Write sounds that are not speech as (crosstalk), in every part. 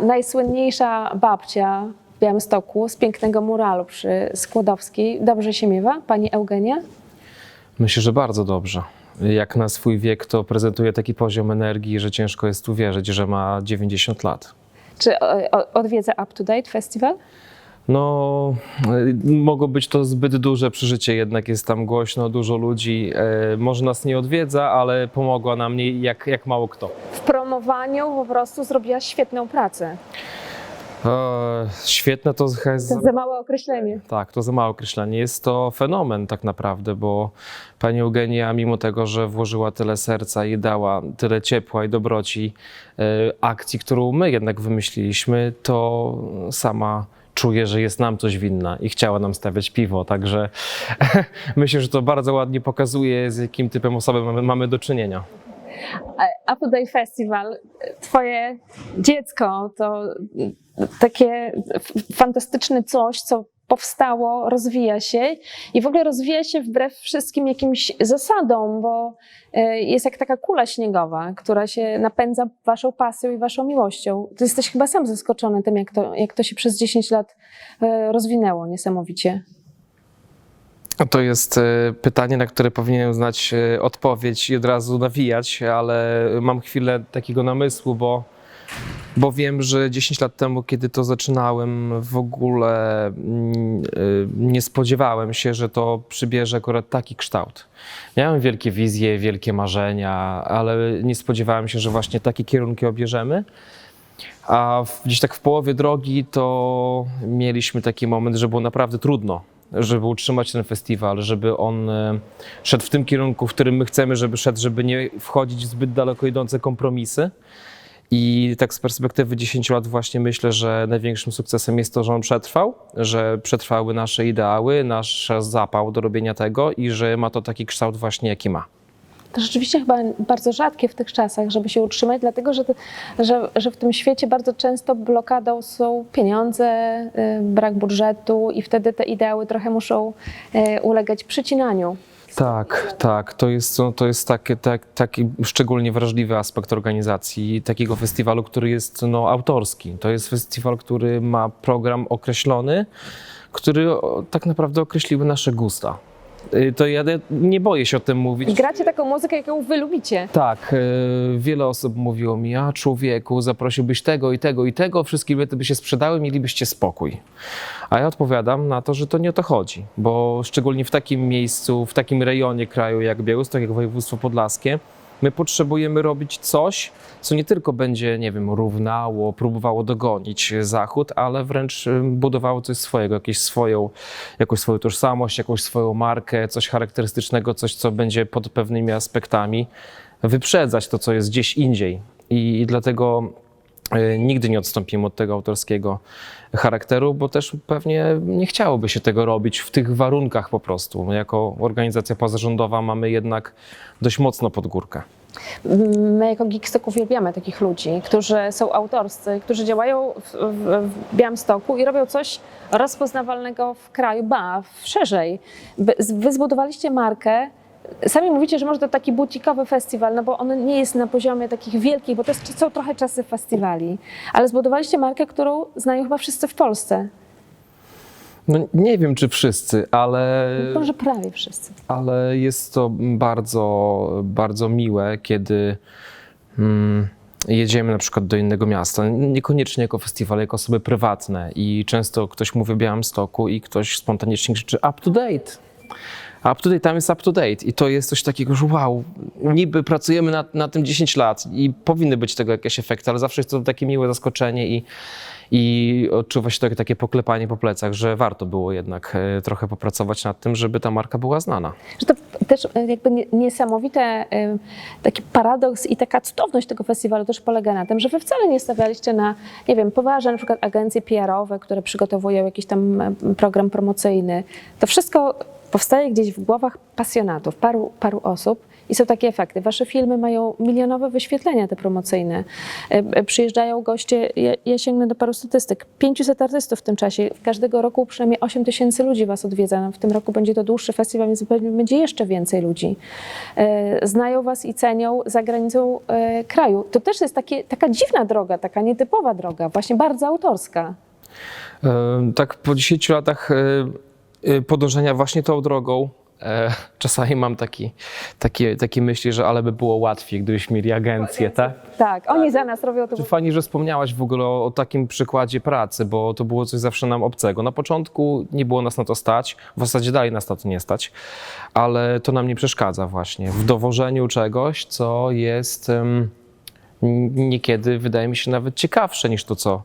Najsłynniejsza babcia w Białymstoku z pięknego muralu przy Skłodowskiej dobrze się miewa, pani Eugenia? Myślę, że bardzo dobrze. Jak na swój wiek, to prezentuje taki poziom energii, że ciężko jest tu wierzyć, że ma 90 lat. Czy o, odwiedza Up to Date Festival? No, y, mogło być to zbyt duże przeżycie, jednak jest tam głośno, dużo ludzi. E, może nas nie odwiedza, ale pomogła nam jak, jak mało kto. W promowaniu po prostu zrobiła świetną pracę. E, świetne to jest. To za małe określenie. Tak, to za małe określenie. Jest to fenomen tak naprawdę, bo pani Eugenia, mimo tego, że włożyła tyle serca i dała tyle ciepła i dobroci e, akcji, którą my jednak wymyśliliśmy, to sama czuje, że jest nam coś winna i chciała nam stawiać piwo. Także (laughs) myślę, że to bardzo ładnie pokazuje, z jakim typem osoby mamy, mamy do czynienia. To Date Festival, twoje dziecko to takie fantastyczne coś, co powstało, rozwija się i w ogóle rozwija się wbrew wszystkim jakimś zasadom, bo e, jest jak taka kula śniegowa, która się napędza waszą pasją i waszą miłością. Ty jesteś chyba sam zaskoczony tym, jak to, jak to się przez 10 lat e, rozwinęło niesamowicie. To jest e, pytanie, na które powinienem znać odpowiedź i od razu nawijać, ale mam chwilę takiego namysłu, bo, bo wiem, że 10 lat temu, kiedy to zaczynałem, w ogóle mm, e, nie spodziewałem się, że to przybierze akurat taki kształt. Miałem wielkie wizje, wielkie marzenia, ale nie spodziewałem się, że właśnie takie kierunki obierzemy. A gdzieś tak w połowie drogi to mieliśmy taki moment, że było naprawdę trudno, żeby utrzymać ten festiwal, żeby on e, szedł w tym kierunku, w którym my chcemy, żeby szedł, żeby nie wchodzić w zbyt daleko idące kompromisy. I tak z perspektywy 10 lat właśnie myślę, że największym sukcesem jest to, że on przetrwał, że przetrwały nasze ideały, nasz zapał do robienia tego i że ma to taki kształt właśnie, jaki ma. To rzeczywiście chyba bardzo rzadkie w tych czasach, żeby się utrzymać, dlatego że, że, że w tym świecie bardzo często blokadą są pieniądze, y, brak budżetu i wtedy te ideały trochę muszą y, ulegać przycinaniu. Tak, tak. To jest, no, to jest taki, tak, taki szczególnie wrażliwy aspekt organizacji takiego festiwalu, który jest no, autorski. To jest festiwal, który ma program określony, który tak naprawdę określiły nasze gusta. Y, To ja nie boję się o tym mówić. I gracie taką muzykę, jaką wy lubicie. Tak, e, wiele osób mówiło mi, a człowieku, zaprosiłbyś tego i tego i tego, wszystkie bilety by się sprzedały, mielibyście spokój. A ja odpowiadam na to, że to nie o to chodzi, bo szczególnie w takim miejscu, w takim rejonie kraju jak Białystok, jak województwo podlaskie, my potrzebujemy robić coś, co nie tylko będzie, nie wiem, równało, próbowało dogonić Zachód, ale wręcz y, budowało coś swojego, jakieś swoją, jakąś swoją tożsamość, jakąś swoją markę, coś charakterystycznego, coś, co będzie pod pewnymi aspektami wyprzedzać to, co jest gdzieś indziej. I, dlatego nigdy nie odstąpimy od tego autorskiego charakteru, bo też pewnie nie chciałoby się tego robić w tych warunkach po prostu. My jako organizacja pozarządowa mamy jednak dość mocno pod górkę. My jako Geekstock uwielbiamy takich ludzi, którzy są autorscy, którzy działają w, w, w Białymstoku i robią coś rozpoznawalnego w kraju, ba, w szerzej. Wy zbudowaliście markę, sami mówicie, że może to taki butikowy festiwal, no bo on nie jest na poziomie takich wielkich, bo to jest, są trochę czasy festiwali, ale zbudowaliście markę, którą znają chyba wszyscy w Polsce. No, nie wiem, czy wszyscy, ale, Może prawie wszyscy. ale jest to bardzo, bardzo miłe, kiedy mm, jedziemy na przykład do innego miasta. Niekoniecznie jako festiwal, jako osoby prywatne. I często ktoś mówi o Białymstoku i ktoś spontanicznie krzyczy up to date. Up to date, tam jest up to date. I to jest coś takiego, że wow, niby pracujemy na, na tym 10 lat i powinny być tego jakieś efekty, ale zawsze jest to takie miłe zaskoczenie i, i odczuwa się to takie poklepanie po plecach, że warto było jednak e, trochę popracować nad tym, żeby ta marka była znana. Że to też jakby nie- niesamowite e, taki paradoks i taka cudowność tego festiwalu też polega na tym, że wy wcale nie stawialiście na, nie wiem, poważne na przykład agencje PR-owe, które przygotowują jakiś tam e, program promocyjny. To wszystko powstaje gdzieś w głowach pasjonatów, paru, paru osób i są takie efekty. Wasze filmy mają milionowe wyświetlenia te promocyjne. E, e, Przyjeżdżają goście, ja, ja sięgnę do paru statystyk, 500 artystów w tym czasie. Każdego roku przynajmniej 8 tysięcy ludzi was odwiedza. No, w tym roku będzie to dłuższy festiwal, więc będzie jeszcze więcej ludzi. E, Znają was i cenią za granicą kraju. To też jest takie, taka dziwna droga, taka nietypowa droga, właśnie bardzo autorska. Tak po 10 latach e, podążania właśnie tą drogą, e, czasami mam taki, takie, takie myśli, że ale by było łatwiej, gdybyśmy mieli agencję, tak? Tak, oni za nas robią to. Czy fajnie, że wspomniałaś w ogóle o, o takim przykładzie pracy, bo to było coś zawsze nam obcego. Na początku nie było nas na to stać, w zasadzie dalej nas na to nie stać, ale to nam nie przeszkadza właśnie w dowożeniu czegoś, co jest em, niekiedy, wydaje mi się, nawet ciekawsze niż to, co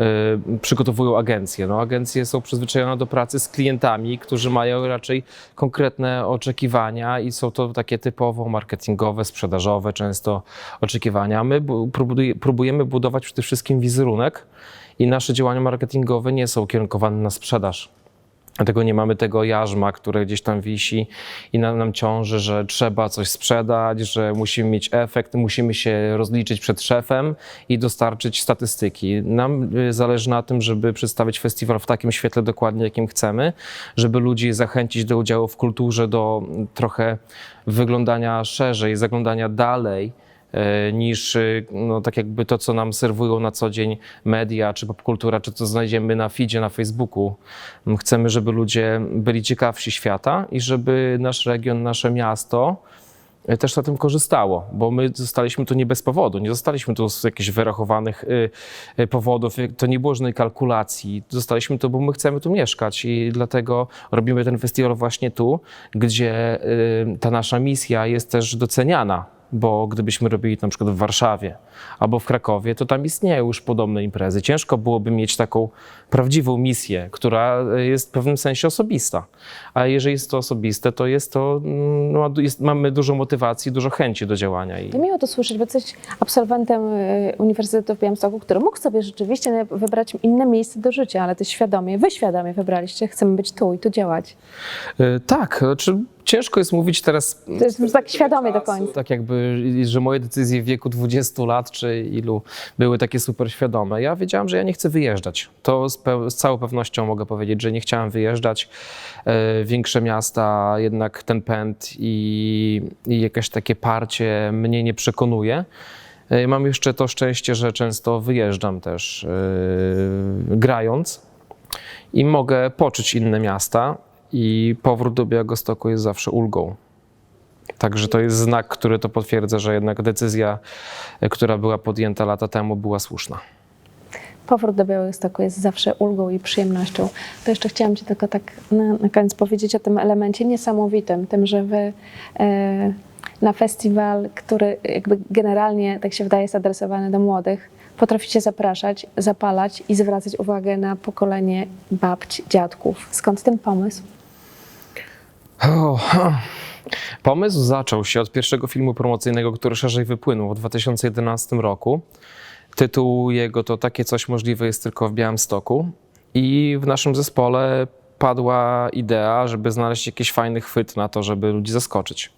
y, przygotowują agencje. No, agencje są przyzwyczajone do pracy z klientami, którzy mają raczej konkretne oczekiwania i są to takie typowo marketingowe, sprzedażowe często oczekiwania. My bu- próbuje- próbujemy budować przede wszystkim wizerunek i nasze działania marketingowe nie są kierunkowane na sprzedaż. Dlatego nie mamy tego jarzma, które gdzieś tam wisi i nam, nam ciąży, że trzeba coś sprzedać, że musimy mieć efekt, musimy się rozliczyć przed szefem i dostarczyć statystyki. Nam y, zależy na tym, żeby przedstawić festiwal w takim świetle dokładnie, jakim chcemy, żeby ludzi zachęcić do udziału w kulturze, do trochę wyglądania szerzej, zaglądania dalej niż y, no, tak jakby to, co nam serwują na co dzień media, czy popkultura, czy co znajdziemy na feedzie, na Facebooku. M, Chcemy, żeby ludzie byli ciekawsi świata i żeby nasz region, nasze miasto e, też na tym korzystało, bo my zostaliśmy tu nie bez powodu, nie zostaliśmy tu z jakichś wyrachowanych powodów, to nie było żadnej kalkulacji, zostaliśmy tu, bo my chcemy tu mieszkać i dlatego robimy ten festiwal właśnie tu, gdzie ta nasza misja jest też doceniana, bo gdybyśmy robili na przykład w Warszawie albo w Krakowie, to tam istnieją już podobne imprezy. Ciężko byłoby mieć taką prawdziwą misję, która jest w pewnym sensie osobista. A jeżeli jest to osobiste, to jest to, mm, no, jest, mamy dużo motywacji, dużo chęci do działania. I To miło to słyszeć, bo jesteś absolwentem y, Uniwersytetu w Białymstoku, który mógł sobie rzeczywiście wybrać inne miejsce do życia, ale ty świadomie, wy świadomie wybraliście, chcemy być tu i tu działać. Y, Tak, znaczy ciężko jest mówić teraz. To jest już tak świadomie do końca. Tak jakby, że moje decyzje w wieku 20 lat czy ilu były takie super świadome. Ja wiedziałam, że ja nie chcę wyjeżdżać. To z, pe- z całą pewnością mogę powiedzieć, że nie chciałem wyjeżdżać. E, Większe miasta, jednak ten pęd i, i jakieś takie parcie mnie nie przekonuje. E, Mam jeszcze to szczęście, że często wyjeżdżam też e, grając i mogę poczuć inne miasta i powrót do Białegostoku jest zawsze ulgą. Także to jest znak, który to potwierdza, że jednak decyzja, e, która była podjęta lata temu, była słuszna. Powrót do Białegostoku jest zawsze ulgą i przyjemnością. To jeszcze chciałam Ci tylko tak na, na koniec powiedzieć o tym elemencie niesamowitym, tym, że Wy e, na festiwal, który jakby generalnie, tak się wydaje, jest adresowany do młodych, potraficie zapraszać, zapalać i zwracać uwagę na pokolenie babć, dziadków. Skąd ten pomysł? O, Pomysł zaczął się od pierwszego filmu promocyjnego, który szerzej wypłynął w 2011 roku. Tytuł jego to Takie coś możliwe jest tylko w Białymstoku. I w naszym zespole padła idea, żeby znaleźć jakiś fajny chwyt na to, żeby ludzi zaskoczyć.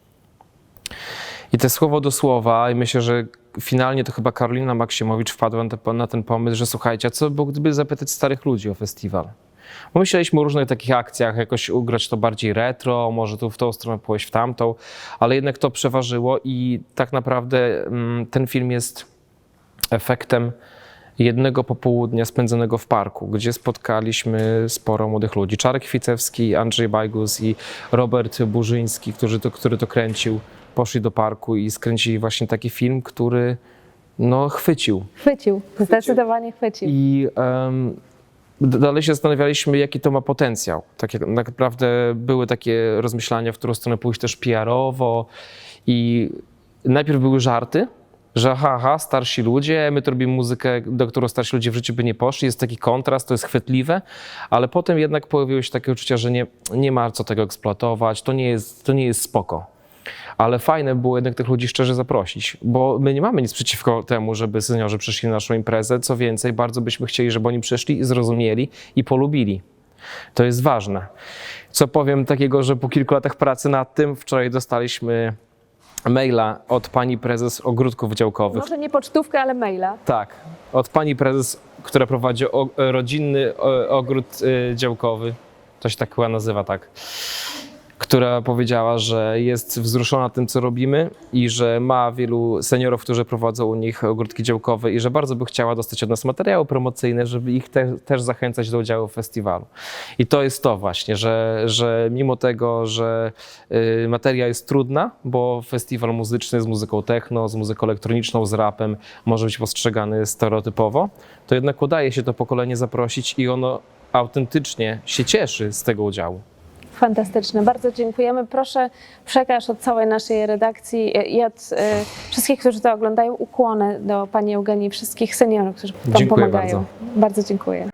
I te słowo do słowa, i myślę, że finalnie to chyba Karolina Maksiemowicz wpadła na, te, na ten pomysł, że słuchajcie, a co było, gdyby zapytać starych ludzi o festiwal? Bo myśleliśmy o różnych takich akcjach, jakoś ugrać to bardziej retro, może tu w tą stronę pójść w tamtą, ale jednak to przeważyło i tak naprawdę mm, ten film jest efektem jednego popołudnia spędzonego w parku, gdzie spotkaliśmy sporo młodych ludzi. Czarek Kwicewski, Andrzej Bajgus i Robert Burzyński, którzy to, który to kręcił, poszli do parku i skręcili właśnie taki film, który no, chwycił. Chwycił, zdecydowanie chwycił. I d- dalej się zastanawialiśmy, jaki to ma potencjał. Tak jak naprawdę były takie rozmyślania, w którą stronę pójść też PR-owo i najpierw były żarty, że haha, starsi ludzie, my tu robimy muzykę, do którą starsi ludzie w życiu by nie poszli, jest taki kontrast, to jest chwytliwe, ale potem jednak pojawiło się takie uczucie, że nie, nie ma co tego eksploatować, to nie jest, to nie jest spoko. Ale fajne było jednak tych ludzi szczerze zaprosić, bo my nie mamy nic przeciwko temu, żeby seniorzy przyszli na naszą imprezę. Co więcej, bardzo byśmy chcieli, żeby oni przyszli i zrozumieli i polubili. To jest ważne. Co powiem takiego, że po kilku latach pracy nad tym, wczoraj dostaliśmy maila od pani prezes ogródków działkowych. Może nie pocztówkę, ale maila. Tak, od pani prezes, która prowadzi o, rodzinny o, ogród y, działkowy, to się tak chyba nazywa, tak, która powiedziała, że jest wzruszona tym, co robimy i że ma wielu seniorów, którzy prowadzą u nich ogródki działkowe i że bardzo by chciała dostać od nas materiały promocyjne, żeby ich te, też zachęcać do udziału w festiwalu. I to jest to właśnie, że, że mimo tego, że y, materia jest trudna, bo festiwal muzyczny z muzyką techno, z muzyką elektroniczną, z rapem może być postrzegany stereotypowo, to jednak udaje się to pokolenie zaprosić i ono autentycznie się cieszy z tego udziału. Fantastyczne, bardzo dziękujemy. Proszę przekaż od całej naszej redakcji i od e, wszystkich, którzy to oglądają, ukłony do Pani Eugenii, wszystkich seniorów, którzy Dziękuję pomagają. bardzo. bardzo dziękuję.